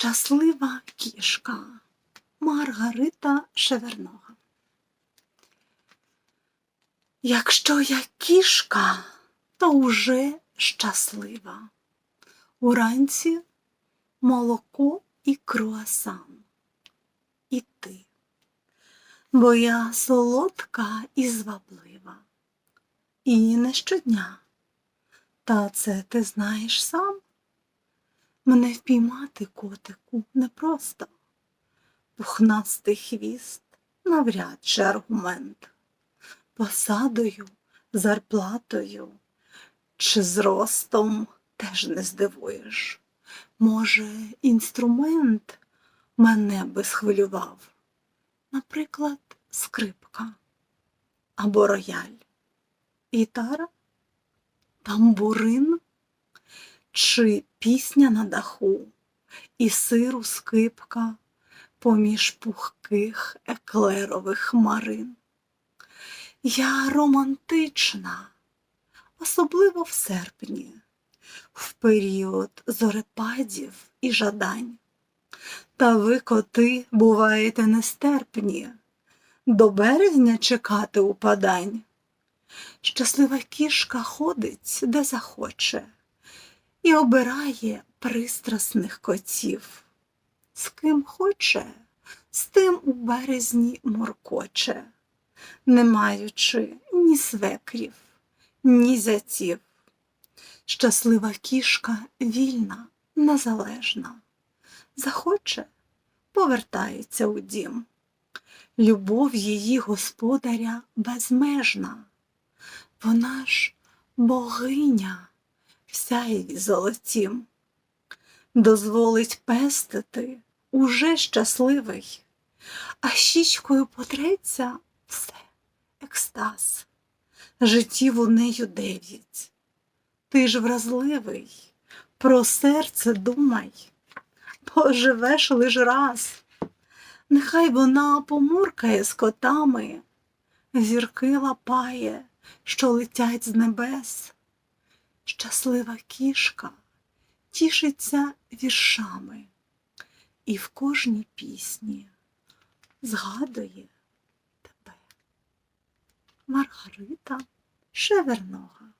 Щаслива кішка Маргарита Шевернога. Якщо я кішка, то уже щаслива. Уранці молоко і круасан. І ти. Бо я солодка і зваблива. І не щодня. Та це ти знаєш сам. Мене впіймати, котику, непросто. Пухнастий хвіст навряд чи аргумент. Посадою, зарплатою чи зростом теж не здивуєш. Може, інструмент мене би схвилював, наприклад, скрипка або рояль, гітара, тамбурин чи пісня на даху, і сиру скипка поміж пухких еклерових хмарин. Я романтична, особливо в серпні, в період зорепадів і жадань. Та ви, коти, буваєте нестерпні, до березня чекати упадань. Щаслива кішка ходить, де захоче, і обирає пристрасних котів. З ким хоче, з тим у березні моркоче, не маючи ні свекрів, ні зятів. Щаслива кішка вільна, незалежна. Захоче, повертається у дім. Любов її господаря безмежна. Вона ж богиня сяєві золотім. Дозволить пестити уже щасливий, а щічкою потреться все, екстаз. Життів у нею дев'ять. Ти ж вразливий, про серце думай, поживеш лиш раз. Нехай вона помуркає з котами, зірки лапає, що летять з небес. Щаслива кішка тішиться віршами і в кожній пісні згадує тебе. Маргарита Шевернога